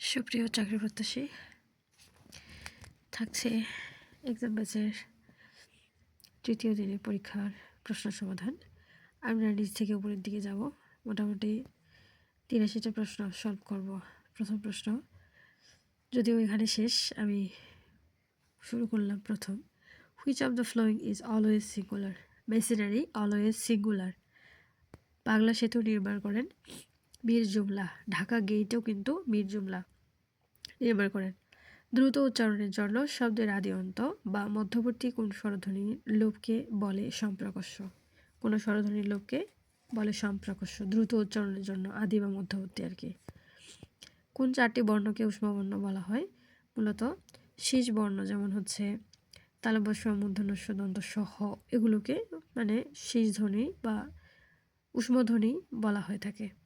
সুপ্রিয় চাকরি প্রত্যাশী, থাকছে এক্সাম ব্যাচের তৃতীয় দিনের পরীক্ষার প্রশ্ন সমাধান। আমরা নিচ থেকে উপরের দিকে যাব। মোটামুটি তিরাশিটা প্রশ্ন সলভ করব। প্রথম প্রশ্ন, যদিও এখানে শেষ, আমি শুরু করলাম প্রথম। Which of the following is always singular machinery always singular Bangla সেতু নির্মাণ করেন মীর জুমলা, ঢাকা গেইটেও কিন্তু মীর জুমলা। নির্মাণ করেন। দ্রুত উচ্চারণের জন্য শব্দের আদি অন্ত বা মধ্যবর্তী কোন স্বরধ্বনির লোভকে বলে সম্প্রকর্ষ। কোনো স্বরধ্বনির লোভকে বলে সম্প্রকর্ষ। দ্রুত উচ্চারণের জন্য আদি বা মধ্যবর্তী আর কি। কোন চারটি বর্ণকে উষ্মবর্ণ বলা হয়? মূলত শীষ বর্ণ যেমন হচ্ছে তালবস্য মূর্ধন্যস্য, দন্তস্য, হ এগুলোকে মানে শীষ ধ্বনি বা উষ্মধ্বনি বলা হয়ে থাকে।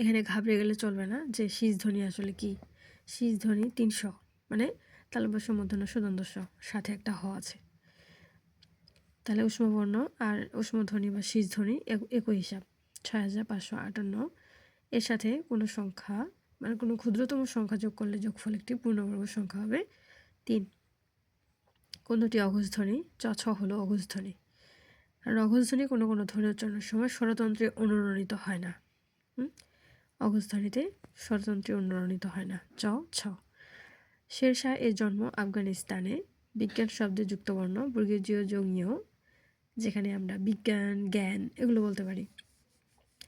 এখানে ঘাবড়ে গেলে চলবে না যে শীষ ধ্বনি আসলে কি? শীষ ধ্বনি তিনশো মানে তালবস্য মধ্যন্য সুদন্দস্য সাথে একটা হ আছে। তাহলে উষ্মবর্ণ আর উষ্মধ্বনি বা শীষ ধ্বনি একই হিসাব, ছয় হাজার পাঁচশো আটান্ন। এর সাথে কোনো সংখ্যা মানে কোনো ক্ষুদ্রতম সংখ্যা যোগ করলে যোগফল একটি পূর্ণবর্গ সংখ্যা হবে তিন। কোন দুটি অঘোষধ্বনি চ, ছ হলো অঘোষধ্বনি আর অঘোষধ্বনি কোনো কোনো ধ্বনি উচ্চারণের সময় স্বরতন্ত্রে অনুরণিত হয় না। অগস্থানিতে স্বতন্ত্রে অনুরণিত হয় না। চ, ছ। শেরশাহ এর জন্ম আফগানিস্তানে। বিজ্ঞান শব্দে যুক্তবর্ণ, বর্গীয় যোগীয় যেখানে আমরা বিজ্ঞান, জ্ঞান এগুলো বলতে পারি,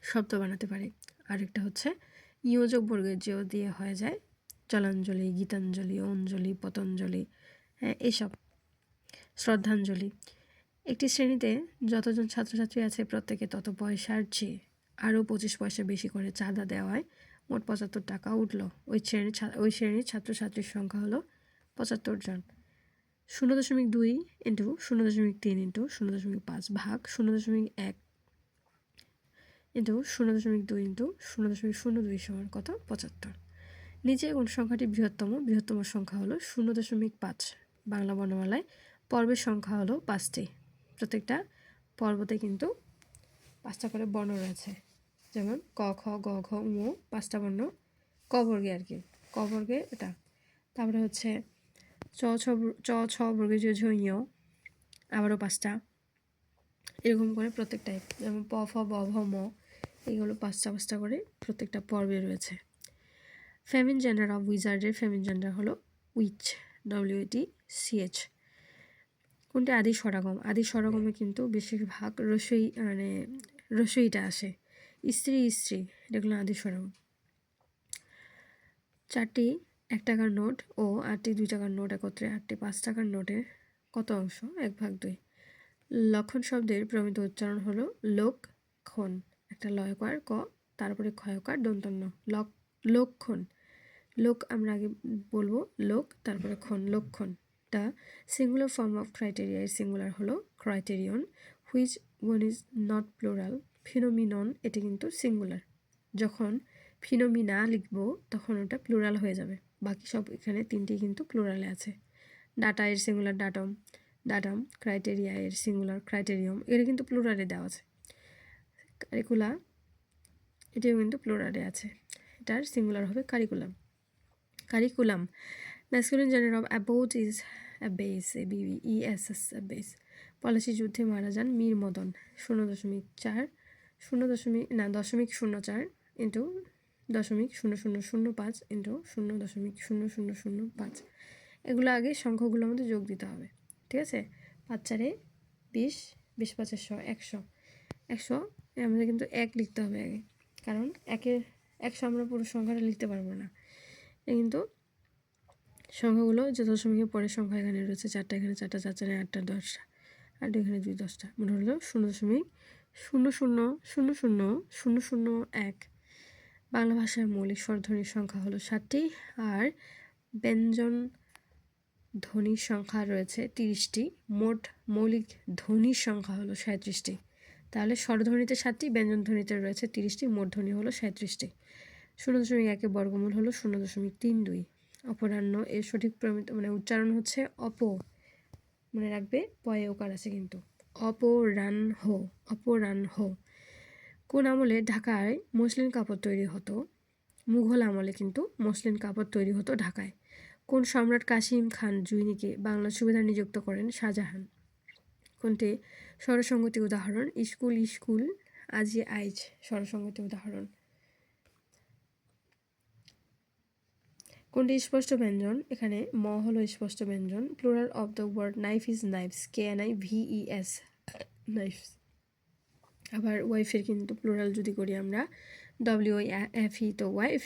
শব্দ বানাতে পারি। আরেকটা হচ্ছে ইয়োযোগ বর্গের জিও দিয়ে হয়ে যায়, জলাঞ্জলি, গীতাঞ্জলি, অঞ্জলি, পতঞ্জলি হ্যাঁ এসব, শ্রদ্ধাঞ্জলি। একটি শ্রেণীতে যতজন ছাত্রছাত্রী আছে প্রত্যেকে তত পয়সার চেয়ে। আরও পঁচিশ পয়সা বেশি করে চাঁদা দেওয়ায় মোট পঁচাত্তর টাকা উঠল। ওই শ্রেণির ওই শ্রেণির ছাত্রছাত্রীর সংখ্যা হলো পঁচাত্তর জন। শূন্য দশমিক দুই ইন্টু শূন্য দশমিক তিন ইন্টু শূন্য দশমিক পাঁচ ভাগ শূন্য দশমিক এক ইন্টু শূন্য দশমিক দুই ইন্টু শূন্য দশমিক শূন্য দুই সমান কত? পঁচাত্তর। নিচে কোন সংখ্যাটি বৃহত্তম? বৃহত্তম সংখ্যা হলো শূন্য দশমিক পাঁচ। বাংলা বর্ণমালায় পর্বের সংখ্যা হলো পাঁচটি। প্রত্যেকটা পর্বতে কিন্তু পাঁচটা করে বর্ণ রয়েছে। যেমন ক, খ, গ, ঘ উ পাঁচটা বর্ণ, ক বর্গে আর কি। ক বর্গে এটা। তারপরে হচ্ছে চ, ছ চ, ছ বর্গে ঝ ইয় আবারও পাঁচটা। এরকম করে প্রত্যেকটাই যেমন প, ফ, ব, ভ, ম, এইগুলো পাঁচটা পাঁচটা করে প্রত্যেকটা পর্বে রয়েছে। ফেমিন জেন্ডার অফ উইজার্ডের ফেমিন জেন্ডার হলো witch W T C H কোনটা আদি সরাগম আদি সরাগমে কিন্তু বেশিরভাগ রসই মানে রসইটা আসে। স্ত্রী স্ত্রী এগুলো আদি চারটি এক টাকার নোট ও আটটি দুই টাকার নোট একত্রে আটটি পাঁচ টাকার নোটের কত অংশ? এক ভাগ দুই। লক্ষণ শব্দের প্রমিত উচ্চারণ হলো লোক খন একটা লয়কার, ক, তারপরে ক্ষয়কার, দন্তন্য। লক লক্ষণ লোক আমরা আগে বলব, লোক, তারপরে খন লক্ষণ the singular form of criteria singular হলো criterion which one is not plural phenomenon, এটি কিন্তু সিঙ্গুলার। যখন ফিনোমিনা লিখব, তখন ওটা প্লুরাল হয়ে যাবে। বাকি সব এখানে তিনটি কিন্তু প্লুরালে আছে। ডাটা এর সিঙ্গুলার ডাটম, ডাটাম ক্রাইটেরিয়া এর সিঙ্গুলার ক্রাইটেরিয়াম এটা কিন্তু প্লুরালে দেওয়া আছে। কারিকুলা এটিও কিন্তু প্লুরালে আছে। এটার সিঙ্গুলার হবে curriculum. Curriculum masculine gender of abbot is abbess base A B B E S S abbess base Palashi যুদ্ধে মারা যান মীর মদন শূন্য দশমিক চার শূন্য দশমিক, না, দশমিক শূন্য চার ইন্টু দশমিক শূন্য শূন্য শূন্য পাঁচ ইন্টু শূন্য দশমিক শূন্য শূন্য শূন্য পাঁচ। এগুলো আগে সংখ্যাগুলো আমাদের যোগ দিতে হবে, ঠিক আছে? পাঁচ চারে বিশ বিশ পাঁচের শ, একশো। একশো আমাদের কিন্তু এক লিখতে হবে আগে, কারণ একের একশো আমরা পুরো সংখ্যাটা লিখতে পারব না। এ কিন্তু সংখ্যাগুলো যে দশমিকের পরের সংখ্যা এখানে রয়েছে, চারটা এখানে চারটা, চার চারে আটটা, দশটা আর এখানে দুই, দশটা মনে হলো শূন্য দশমিক শূন্য শূন্য শূন্য শূন্য শূন্য শূন্য এক। বাংলা ভাষায় মৌলিক স্বরধ্বনির সংখ্যা হলো ষাটটি আর ব্যঞ্জন ধ্বনির সংখ্যা রয়েছে তিরিশটি। মোট মৌলিক ধ্বনির সংখ্যা হলো সাঁত্রিশটি তাহলে স্বরধ্বনিতে সাতটি ব্যঞ্জন ধ্বনিতে রয়েছে তিরিশটি, মোট ধ্বনি হলো সাঁত্রিশটি শূন্য দশমিক একে বর্গমূল হলো শূন্য দশমিক তিন দুই। অপরাহ্ন এর সঠিক প্রমিত মানে উচ্চারণ হচ্ছে অপ। মনে রাখবে পয়ে ওকার আছে কিন্তু। অপরাহ্ন অপরাহ্ন কোন আমলে ঢাকায় মসলিন কাপড় তৈরি হতো? মুঘল আমলে কিন্তু মসলিন কাপড় তৈরি হতো ঢাকায়। কোন সম্রাট কাশিম খান জুইনিকে বাংলা সুবিধা নিযুক্ত করেন শাহজাহান? কোনটি? স্বরসঙ্গতি উদাহরণ, স্কুল স্কুল, আজি আইজ, স্বরসঙ্গতি উদাহরণ। কোনটি স্পষ্ট ব্যঞ্জন? এখানে ম হলো স্পষ্ট ব্যঞ্জন। Plural of the word knife is knives. K N I V E S knives. আবার ওয়াইফের কিন্তু প্লুরাল যদি করি আমরা, ডব্লিউ এফ ই তো ওয়াইফ।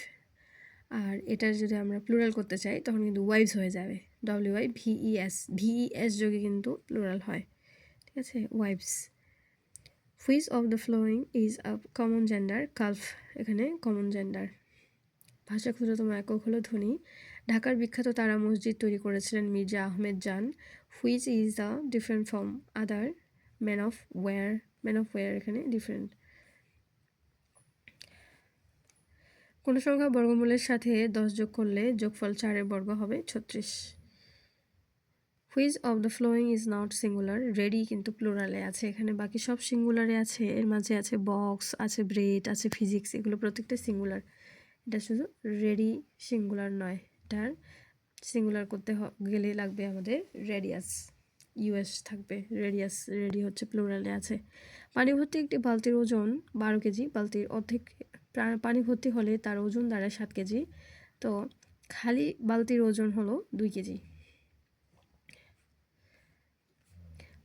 আর এটার যদি আমরা প্লুরাল করতে চাই, তখন কিন্তু ওয়াইফস হয়ে যাবে। W I V E S. V E S যোগে কিন্তু প্লুরাল হয়। ঠিক আছে? Wives. Which of the following is a common gender? Calf. এখানে কমন জেন্ডার। ভাষা ক্ষুদ্রতম একক হলো ধ্বনি। ঢাকার বিখ্যাত তারা মসজিদ তৈরি করেছিলেন Mirza Ahmed Jan. Which is the different from other man of war, man of war এখানে ডিফারেন্ট। কোনো সংখ্যা বর্গমূলের সাথে দশ যোগ করলে যোগফল চারের বর্গ হবে ছত্রিশ। Which of the following is not singular, radii কিন্তু প্লুরালে আছে। এখানে বাকি সব সিঙ্গুলারে আছে, এর মাঝে আছে বক্স, আছে ব্রেড, আছে ফিজিক্স, এগুলো প্রত্যেকটা সিঙ্গুলার। এটা শুধু রেডি সিঙ্গুলার নয়, এটার সিঙ্গুলার করতে গেলে লাগবে আমাদের রেডিয়াস ইউএস থাকবে রেডিয়াস রেডি হচ্ছে প্লুরালে আছে। পানি ভর্তি একটি বালতির ওজন বারো কেজি, বালতির অর্ধেক পানি ভর্তি হলে তার ওজন দাঁড়ায় সাত কেজি। তো খালি বালতির ওজন হলো দুই কেজি।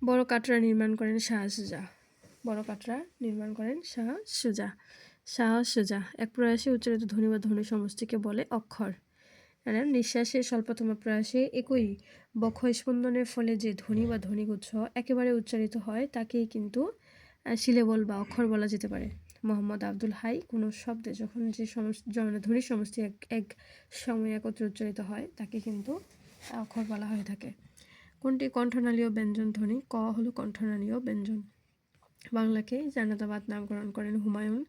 বড় কাটরা নির্মাণ করেন শাহ সুজা। বড় কাটরা নির্মাণ করেন শাহ সুজা। শাহ সুজা। এক প্রয়াসে উচ্চারিত ধ্বনি বা ধ্বনি সমষ্টিকে বলে অক্ষর। নিঃশ্বাসের স্বল্পতম প্রয়াসে একই বক্ষ স্পন্দনের ফলে যে ধ্বনি বা ধ্বনিগুচ্ছ একেবারে উচ্চারিত হয়, তাকেই কিন্তু সিলেবল বা অক্ষর বলা যেতে পারে। মোহাম্মদ আব্দুল হাই কোনো শব্দে যখন যে সমস্ত ধ্বনি সমষ্টি এক এক সময় একত্রে উচ্চারিত হয়, তাকে কিন্তু অক্ষর বলা হয়ে থাকে। কোনটি কণ্ঠনালীয় ব্যঞ্জন ধ্বনি? ক হলো কণ্ঠনালীয় ব্যঞ্জন। বাংলাকে জানাতাবাদ নামকরণ করেন হুমায়ুন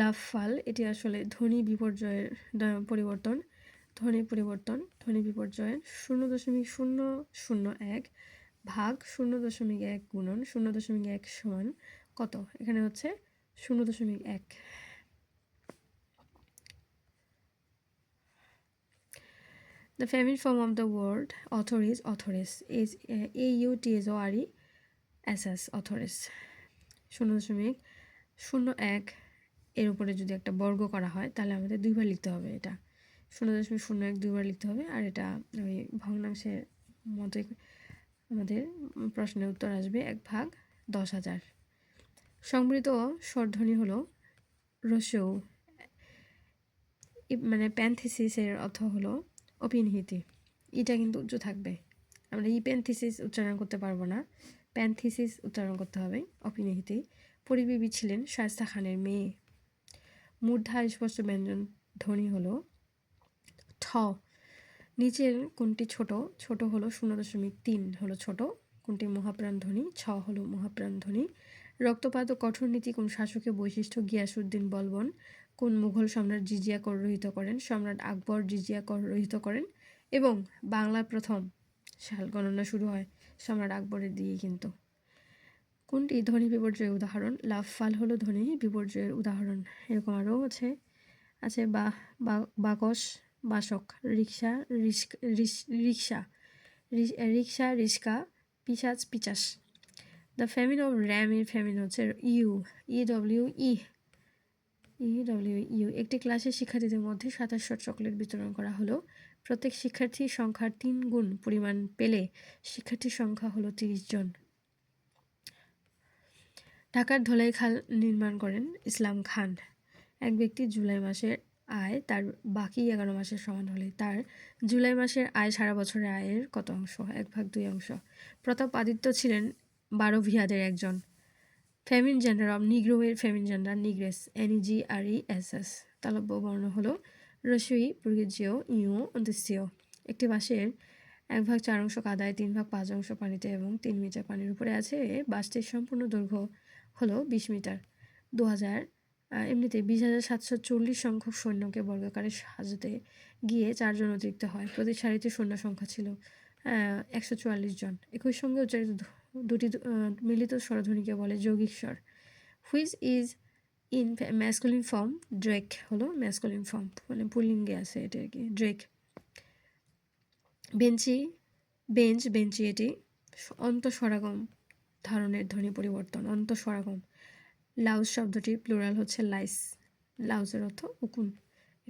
লাভ ফাল, এটি আসলে ধ্বনি বিপর্যয়ের পরিবর্তন। ধ্বনি পরিবর্তন, ধ্বনি বিপর্যয়ের শূন্য দশমিক শূন্য শূন্য এক ভাগ শূন্য দশমিক এক গুণন শূন্য দশমিক এক সমান কত? এখানে হচ্ছে শূন্য দশমিক এক। The feminine form of the word author authoress authoress. A U T T O R E S S, authoress. শূন্য দশমিক শূন্য এক এর উপরে যদি একটা বর্গ করা হয়, তাহলে আমাদের দুইবার লিখতে হবে এটা। শূন্য দশমিক শূন্য এক দুইবার লিখতে হবে, আর এটা ওই ভগ্নাংশের মতোই আমাদের প্রশ্নের উত্তর আসবে এক ভাগ দশ হাজার। সংবৃত স্বরধ্বনি হলো রসৌ মানে প্যান্থিসিসের অর্থ হলো অপিনহিতি। এটা কিন্তু উচ্চ থাকবে। আমরা ই প্যান্থিসিস উচ্চারণ করতে পারব না। প্যান্থিসিস উচ্চারণ করতে হবে অপিনহিতি। পরিবিবি ছিলেন শায়স্তা খানের মেয়ে। মূর্ধা স্পষ্ট ব্যঞ্জন ধ্বনি হলো, ঠ, নিচের কোনটি ছোট? ছোট হলো শূন্য দশমিক তিন হলো ছোট, কোনটি মহাপ্রাণ ধ্বনি? ছ হলো মহাপ্রাণ ধ্বনি। রক্তপাত ও কঠোর নীতি কোন শাসকের বৈশিষ্ট্য? গিয়াসুদ্দিন বলবন, কোন মুঘল সম্রাট জিজিয়া কর রহিত করেন? সম্রাট আকবর জিজিয়া কর রহিত করেন? এবং বাংলার প্রথম, সাল গণনা শুরু হয়, সম্রাট আকবরের দিয়ে কিন্তু। কোনটি ধ্বনি বিপর্যয়ের উদাহরণ? লাভ ফাল হলো ধ্বনি বিপর্যয়ের উদাহরণ। এরকম আরও আছে। আছে বা বাকস বাসক, রিক্সা রিক্সা রিক্সা রিক্সা পিসাজ, পিচাস। দ্য ফ্যামিন অফ র্যাম এর ফ্যামিন হচ্ছে ewe, E, W, E. E, W, U. একটি ক্লাসের শিক্ষার্থীদের মধ্যে সাতাশশো চকলেট বিতরণ করা হলো। প্রত্যেক শিক্ষার্থীর সংখ্যার তিন গুণ পরিমাণ পেলে শিক্ষার্থীর সংখ্যা হলো তিরিশ জন। ঢাকার ধলাই খাল নির্মাণ করেন ইসলাম খান। এক ব্যক্তি জুলাই মাসের আয় তার বাকি এগারো মাসের সমান হলে তার জুলাই মাসের আয় সারা বছরের আয়ের কত অংশ? এক ভাগ দুই অংশ। প্রতাপ আদিত্য ছিলেন বারো ভিয়াদের একজন। Feminine gender of নিগ্রোয়ের feminine gender negress N E G R E S S. তালব্য বর্ণ হল রসুই পুরগিজিও ইউ, অন্ত্যেষ্টীয়। একটি বাসের এক ভাগ চার অংশ কাদায়, তিন ভাগ পাঁচ অংশ পানিতে এবং তিন মিটার পানির উপরে আছে। বাসটির সম্পূর্ণ দৈর্ঘ্য হলো বিশ মিটার। দু হাজার এমনিতে বিশ হাজার সাতশো চল্লিশ সংখ্যক সৈন্যকে বর্গাকারে সাজাতে গিয়ে চারজন অতিরিক্ত হয়। প্রতি সারিতে সৈন্য সংখ্যা ছিল একশো চুয়াল্লিশ জন। একই সঙ্গে উচ্চারিত দুটি মিলিত স্বরধ্বনিকে বলে যৌগিক স্বর। Which is in masculine form, drake হলো ম্যাসকুলিন ফর্ম মানে পুলিঙ্গে আছে এটা আর কি, ড্রেক। বেঞ্চি, বেঞ্চ, বেঞ্চি এটি অন্তঃস্বরাগম ধরনের ধ্বনি পরিবর্তন অন্তঃস্বরাগম লাউজ শব্দটি প্লুরাল হচ্ছে লাইস। লাউজের অর্থ উকুন।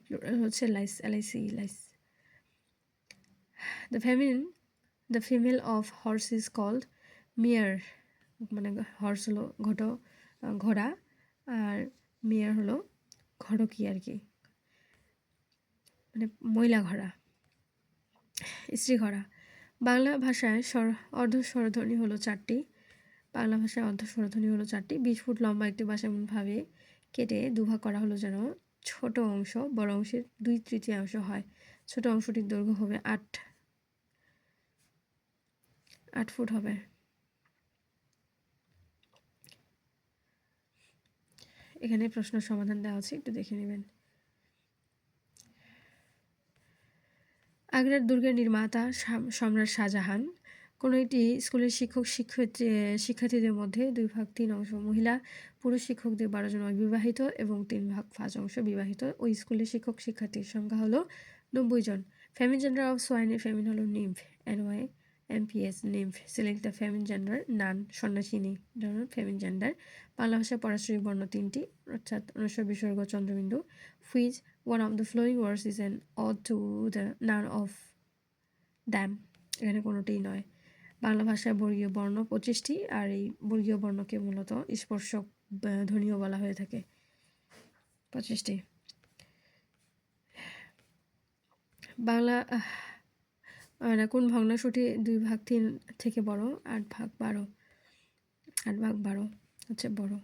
প্লুরাল হচ্ছে lice L I C lice. The feminine the female of horse is called mare মানে হর্স হলো ঘট, ঘোড়া, আর মেয়ার হলো ঘটকি আর কি। মানে মহিলা ঘোড়া, স্ত্রী ঘোড়া। বাংলা ভাষায় স্বর অর্ধ স্বরধ্বনি হলো চারটি। বাংলা ভাষায় অর্ধ স্বরধ্বনি হলো চারটি। বিশ ফুট লম্বা একটি ভাষা এমনভাবে কেটে দুভাগ করা হলো যেন ছোট অংশ, বড় অংশের দুই তৃতীয়াংশ হয়। ছোট অংশটির দৈর্ঘ্য হবে আট আট ফুট হবে। এখানে প্রশ্ন সমাধান দেওয়া আছে, একটু দেখে নেবেন। আগ্রার দুর্গের নির্মাতা সম্রাট শাহজাহান কোনো একটি স্কুলের শিক্ষক শিক্ষয়িত্রী শিক্ষার্থীদের মধ্যে দুই ভাগ তিন অংশ মহিলা, পুরুষ শিক্ষকদের বারো জন অবিবাহিত এবং তিন ভাগ পাঁচ অংশ বিবাহিত। ওই স্কুলের শিক্ষক শিক্ষার্থীর সংখ্যা হলো নব্বই জন। ফ্যামিলি জেন্ডার অফ সোয়াইনের ফ্যামিলি হলো nymph N Y M P S nymph select the feminine gender nun সন্ন্যাসিনী ধরুন ফ্যামিলি জেন্ডার বাংলা ভাষায় পরাশ্রয়ী বর্ণ তিনটি, অর্থাৎ অনুস্বর বিসর্গ Chandrabindu. Which one of the following words is an odd to the none of them এখানে কোনোটিই নয়। বাংলা ভাষায় বর্গীয় বর্ণ পঁচিশটি আর এই বর্গীয় বর্ণকে মূলত স্পর্শক ধ্বনিও বলা হয়ে থাকে পঁচিশটি। বাংলা মানে কোন ভগ্নাংশটি দুই ভাগ তিন থেকে বড়, আট ভাগ বারো, আট ভাগ বারো হচ্ছে বড়,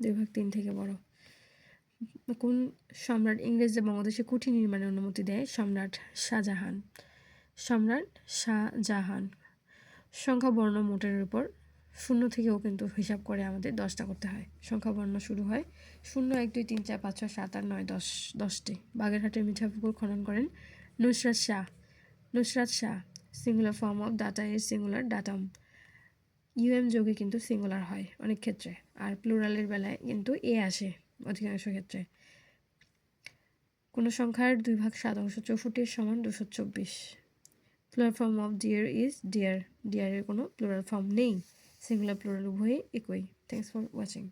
দুই ভাগ তিন থেকে বড়। কোন সম্রাট ইংরেজদের বাংলাদেশে কুঠি নির্মাণের অনুমতি দেয়? সম্রাট শাহজাহান। সম্রাট শাহজাহান। সংখ্যা বর্ণ মোটের উপর। শূন্য থেকেও কিন্তু হিসাব করে আমাদের দশটা করতে হয়। সংখ্যা বর্ণ শুরু হয় শূন্য, এক, দুই, তিন, চার, পাঁচ, ছয়, সাত, আট, নয়, দশ, দশটি। বাগেরহাটের মিঠাপুকুর খনন করেন Nusrat Shah. Nusrat Shah singular form of data এর সিঙ্গুলার ডাটাম ইউএম যোগে কিন্তু সিঙ্গুলার হয় অনেক ক্ষেত্রে। আর প্লুরালের বেলায় কিন্তু এ আসে অধিকাংশ ক্ষেত্রে। কোনো সংখ্যার দুই ভাগ সাত অংশ চৌষট্টির সমান দুশো চব্বিশ। Plural form of deer is deer ডিয়ারের কোনো প্লোরাল ফর্ম নেই। সিঙ্গুলার প্লোরাল উভয়ই একই। Thanks for watching